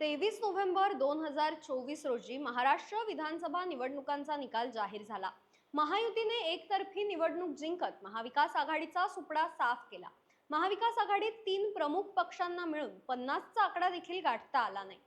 तेवीस नोव्हेंबर दोन हजार चोवीस रोजी महाराष्ट्र विधानसभा निवडणुकांचा निकाल जाहीर झाला. महायुतीने एकतर्फी निवडणूक जिंकत महाविकास आघाडीचा सुपडा साफ केला. महाविकास आघाडीत तीन प्रमुख पक्षांना मिळून पन्नासचा आकडा देखील गाठता आला नाही.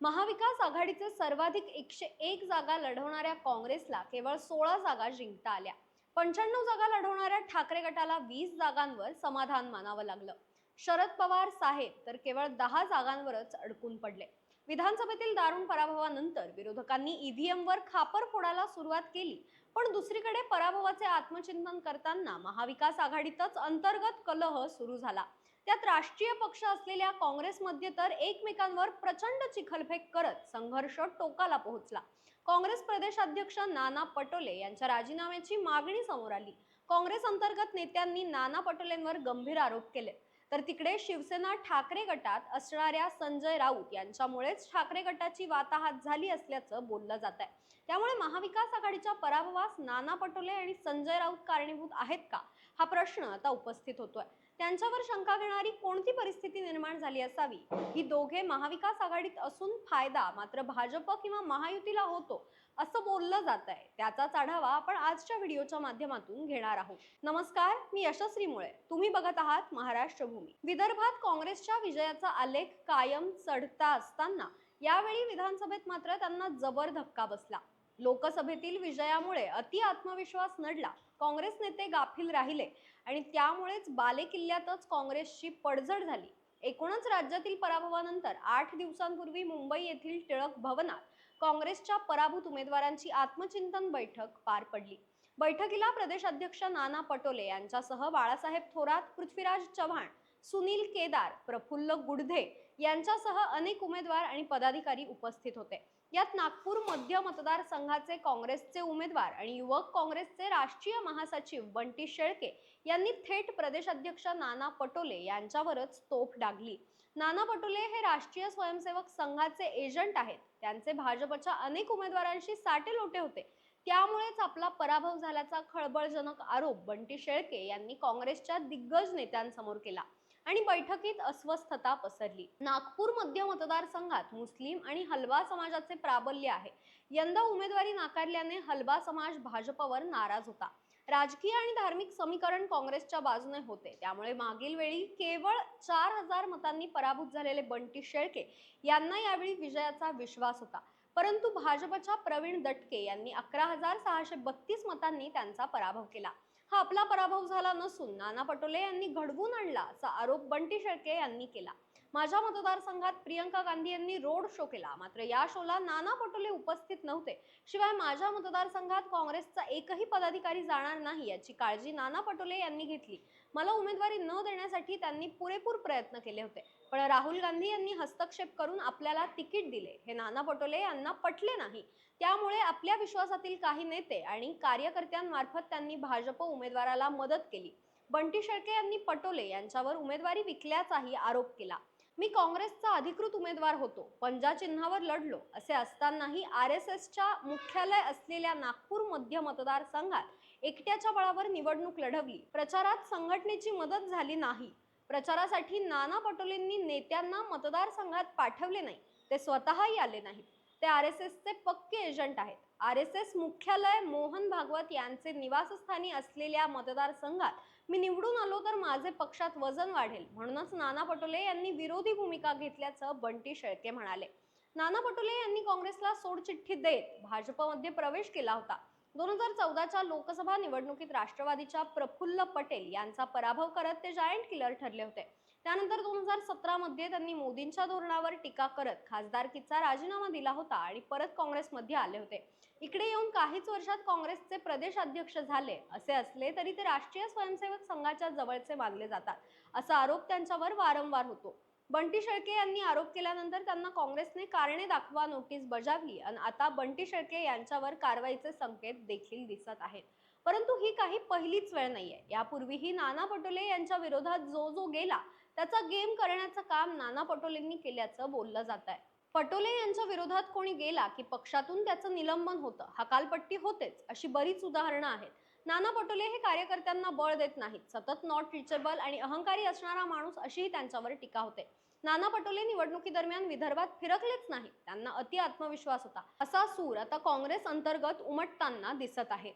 महाविकास आघाडीचे सर्वाधिक एकशे एक जागा लढवणाऱ्या काँग्रेसला केवळ सोळा जागा जिंकता आल्या. पंच्याण्णव जागा लढवणाऱ्या ठाकरे गटाला वीस जागांवर समाधान मानावं लागलं. शरद पवार साहेब तर केवळ दहा जागांवरच अडकून पडले. विधानसभेतील दारुण पराभवानंतर विरोधकांनी ईव्हीएमवर खापर फोडायला सुरुवात केली. पण दुसरीकडे पराभवाचे आत्मचिंतन करताना महाविकास आघाडीतच अंतर्गत कलह सुरू झाला. त्यात राष्ट्रीय पक्ष असलेल्या काँग्रेसमध्ये तर एकमेकांवर प्रचंड चिखलफेक करत संघर्ष टोकाला पोहोचला. काँग्रेस प्रदेशाध्यक्ष नाना पटोले यांच्या राजीनाम्याची मागणी समोर आली. काँग्रेस अंतर्गत नेत्यांनी नाना पटोलेंवर गंभीर आरोप केले. तर तिकडे शिवसेना ठाकरे गटात असणाऱ्या संजय राऊत यांच्यामुळेच ठाकरे गटाची वाताहात झाली असल्याचं बोललं जात आहे त्यामुळे महाविकास आघाडीच्या पराभवास नाना पटोले आणि संजय राऊत कारणीभूत आहेत का? हा प्रश्न आता उपस्थित होतोय. त्यांच्यावर शंका घेणारी कोणती परिस्थिती निर्माण झाली असावी? ही दोघे महाविकास आघाडीत असून फायदा मात्र भाजप किंवा महायुतीला होतो असं बोललं जात आहे त्याचाच आढावा आपण आजच्या व्हिडिओच्या माध्यमातून घेणार आहोत. नमस्कार मी यशस्वी मुळे. तुम्ही बघत आहात महाराष्ट्र भूमी. विदर्भात काँग्रेसच्या विजयाचा आलेख कायम चढता असताना यावेळी विधानसभेत मात्र त्यांना जबर धक्का बसला. लोकसभेतील विजयामुळे अति आत्मविश्वास नडला. काँग्रेस नेते गाफील राहिले आणि त्यामुळेच बालेकिल्ल्यातच काँग्रेसची पडझड झाली. एकूणच राज्यातील पराभवानंतर आठ दिवसांपूर्वी मुंबई येथील टिळक भवनात काँग्रेसच्या पराभूत उमेदवारांची आत्मचिंतन बैठक पार पडली. बैठकीला प्रदेशाध्यक्ष नाना पटोले यांच्यासह बाळासाहेब थोरात पृथ्वीराज चव्हाण सुनील केदार प्रफुल्ल गुडधे यांच्यासह अनेक उमेदवार आणि पदाधिकारी उपस्थित होते. यात नागपूर मध्य मतदारसंघाचे काँग्रेसचे उमेदवार आणि युवक काँग्रेसचे राष्ट्रीय महासचिव बंटी शेळके यांनी थेट प्रदेशाध्यक्ष नाना पटोले यांच्यावरच तोफ डागली. नाना पटोले हे राष्ट्रीय स्वयंसेवक संघाचे एजंट आहेत. त्यांचे भाजपच्या अनेक उमेदवारांशी साटे लोटे होते. त्यामुळेच आपला पराभव झाल्याचा खळबळजनक आरोप बंटी शेळके यांनी काँग्रेसच्या दिग्गज नेत्यांसमोर केला. आणि बैठकीत अस्वस्थता पसरली. नागपूर मध्य मतदारसंघात मुस्लिम आणि हलवा समाजाचे प्राबल्य आहे. यंदा उमेदवारी नाकारल्याने हलवा समाज भाजपवर नाराज होता. राजकीय आणि धार्मिक समीकरण काँग्रेसच्या बाजूने होते. त्यामुळे मागील वेळी केवळ चार हजार मतांनी पराभूत झालेले बंटी शेळके यांना यावेळी विजयाचा विश्वास होता. परंतु भाजपच्या प्रवीण दटके यांनी अकरा हजार सहाशे बत्तीस मतांनी त्यांचा पराभव केला. हा आपला पराभव झाला नसून नाना पटोले यांनी घडवून आणला असा आरोप बंटी शेळके यांनी केला. माझ्या मतदारसंघात प्रियंका गांधी यांनी रोड शो केला. मात्र या शोला नाना पटोले उपस्थित नव्हते. शिवाय माझ्या मतदारसंघात काँग्रेसचा एकही पदाधिकारी जाणार नाही याची काळजी नाना पटोले यांनी घेतली. मला उमेदवारी न देण्यासाठी त्यांनी पुरेपूर प्रयत्न केले होते. पण राहुल गांधी यांनी हस्तक्षेप करून आपल्याला तिकीट दिले. हे नाना पटोले यांना पटले नाही. त्यामुळे आपल्या विश्वासातील काही नेते आणि कार्यकर्त्यांमार्फत त्यांनी भाजप उमेदवाराला मदत केली. बंटी शेळके यांनी पटोले यांच्यावर उमेदवारी विकल्याचाही आरोप केला. मी काँग्रेसचा अधिकृत उमेदवार होतो. पंजा चिन्हावर लढलो. असे असतानाही आर एस एसच्या मुख्यालय असलेल्या नागपूर मध्य मतदारसंघात एकट्याच्या बळावर निवडणूक लढवली. प्रचारात संघटनेची मदत झाली नाही. प्रचारासाठी नाना पटोलेंनी नेत्यांना मतदारसंघात पाठवले नाही. ते स्वतःही आले नाहीत. ते आर एस एसचे पक्के एजंट आहेत. आर एस एस मुख्यालय मोहन भागवत यांचे निवासस्थानी असलेल्या मतदारसंघात मी निवडून आलो तर माझे पक्षात वजन वाढेल. म्हणूनच नाना पटोले यांनी विरोधी भूमिका घेतल्याचं बंटी शेळके म्हणाले. नाना पटोले यांनी काँग्रेसला सोडचिठ्ठी देत भाजपमध्ये प्रवेश केला होता. दोन हजार चौदाच्या लोकसभा निवडणुकीत राष्ट्रवादीच्या प्रफुल्ल पटेल यांचा पराभव करत ते जायंट किलर ठरले होते. त्यानंतर दोन हजार सतरामध्ये त्यांनी मोदींच्या धोरणावर टीका करत खासदारकीचा राजीनामा दिला होता आणि परत काँग्रेसमध्ये आले होते. इकडे येऊन काहीच वर्षात काँग्रेसचे प्रदेश अध्यक्ष झाले असे असले तरी ते राष्ट्रीय स्वयंसेवक संघाच्या जवळचे मानले जातात. असा आरोप त्यांच्यावर वारंवार होतो. बंटी शेळके यांनी आरोप केल्यानंतर त्यांना काँग्रेसने कारणे दाखवा नोटीस बजावली. आणि आता बंटी शेळके यांच्यावर कारवाईचे संकेत देखील दिसत आहेत. परंतु ही काही पहिलीच वेळ नाहीये. यापूर्वीही नाना पटोले यांच्या विरोधात जो जो गेला त्याचा गेम करण्याचं काम नाना पटोलेंनी केल्याचं बोललं जात आहे पटोले यांच्या विरोधात कोणी गेला की पक्षातून त्याचं निलंबन होतं. हकालपट्टी होतेच अशी बरीच उदाहरणं आहेत. नाना पटोले हे कार्यकर्त्यांना बळ देत नाहीत. सतत नॉट रिचेबल आणि अहंकारी असणारा माणूस अशीही त्यांच्यावर टीका होते. नाना पटोले निवडणुकीदरम्यान विदर्भात फिरकलेच नाही त्यांना अति आत्मविश्वास होता. असा सूर आता काँग्रेस अंतर्गत उमटताना दिसत आहे.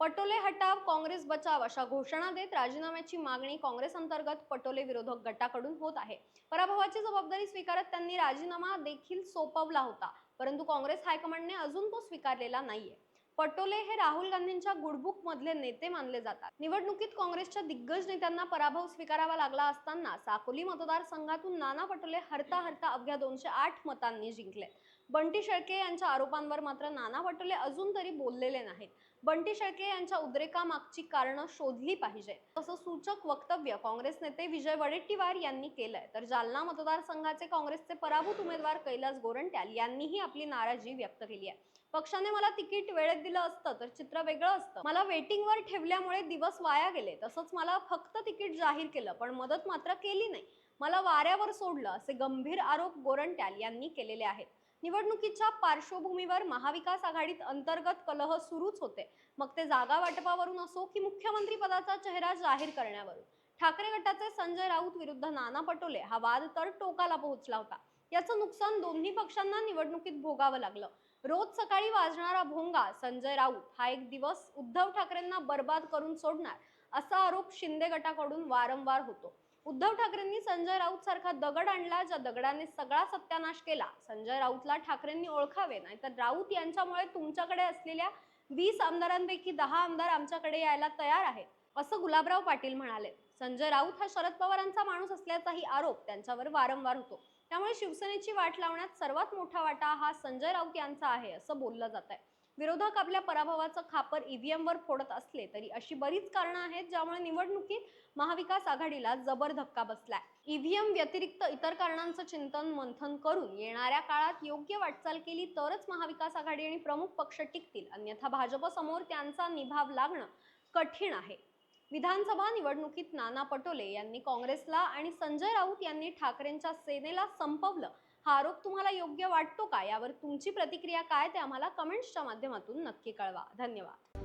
पटोले हटाव काँग्रेस बचाव अशा घोषणा देत राजीनाम्याची मागणी काँग्रेस अंतर्गत पटोले विरोधक गटाकडून होत आहे. पराभवाची जबाबदारी स्वीकारत त्यांनी राजीनामा देखील सोपवला होता. परंतु काँग्रेस हायकमांडने अजून तो स्वीकारलेला नाहीये. पटोले हे राहुल गांधींच्या गुडबुक मधले नेते मानले जातात. निवडणुकीत काँग्रेसच्या दिग्गज नेत्यांना पराभव स्वीकारावा लागला असताना साकोली मतदारसंघातून नाना पटोले हरता हरता अवघ्या दोनशे आठ मतांनी जिंकले. बंटी शेळके यांच्या आरोपांवर मात्र नाना पटोले अजून तरी बोललेले नाहीत. बंटी शेळके यांच्या उद्रेकामागची कारणं शोधली पाहिजे. असं सूचक वक्तव्य काँग्रेस नेते विजय वडेट्टीवार यांनी केलंय. तर जालना मतदारसंघाचे काँग्रेसचे पराभूत उमेदवार कैलास गोरंट्याल यांनीही आपली नाराजी व्यक्त केली आहे. पक्षाने मला तिकीट वेळेत दिलं असतं तर चित्र वेगळं असतं. मला वेटिंगवर ठेवल्यामुळे दिवस वाया गेले. तसंच मला फक्त तिकीट जाहीर केलं पण मदत मात्र केली नाही. मला वाऱ्यावर सोडलं असे गंभीर आरोप गोरंट्याल यांनी केलेले आहेत. निवडणुकीच्या पार्श्वभूमीवर महाविकास आघाडीत अंतर्गत कलह सुरूच होते. मग ते जागा वाटपावरून असो की मुख्यमंत्री पदाचा चेहरा जाहीर करण्यावरून. ठाकरे गटाचे संजय राऊत विरुद्ध नाना पटोले हा वाद तर टोकाला पोहोचला होता. याचं नुकसान दोन्ही पक्षांना निवडणुकीत भोगावं लागलं. रोज सकाळी वाजणारा भोंगा संजय राऊत हा एक दिवस उद्धव ठाकरेंना बर्बाद करून सोडणार असा आरोप शिंदे गटाकडून वारंवार होतो. उद्धव ठाकरेंनी संजय राऊत सारखा दगड आणला ज्या दगडाने सगळा सत्यानाश केला. संजय राऊतला ठाकरेंनी ओळखावे नाहीतर राऊत यांच्यामुळे तुमच्याकडे असलेल्या वीस आमदारांपैकी दहा आमदार आमच्याकडे यायला तयार आहेत असं गुलाबराव पाटील म्हणाले. संजय राऊत हा शरद पवारांचा माणूस असल्याचाही आरोप त्यांच्यावर वारंवार होतो. त्यामुळे शिवसेनेची वाट लावण्यात सर्वात मोठा वाटा हा संजय राऊत यांचा आहे असं बोललं जात आहे विरोधक आपल्या पराभवाचं खापर ईव्हीएम वर फोडत असले तरी अशी बरीच कारणं आहेत ज्यामुळे निवडणुकीत महाविकास आघाडीला जबर धक्का बसलाय. ईव्हीएम व्यतिरिक्त इतर कारणांचं चिंतन मंथन करून येणाऱ्या काळात योग्य वाटचाल केली तरच महाविकास आघाडी आणि प्रमुख पक्ष टिकतील. अन्यथा भाजपसमोर त्यांचा निभाव लागणं कठीण आहे. विधानसभा निवडणुकीत नाना पटोले यांनी काँग्रेसला आणि संजय राऊत यांनी ठाकरेंच्या सेनेला संपवलं. हा आरोप तुम्हाला योग्य वाटतो का? यावर तुमची प्रतिक्रिया काय? ते आम्हाला कमेंट्सच्या माध्यमातून नक्की कळवा. धन्यवाद.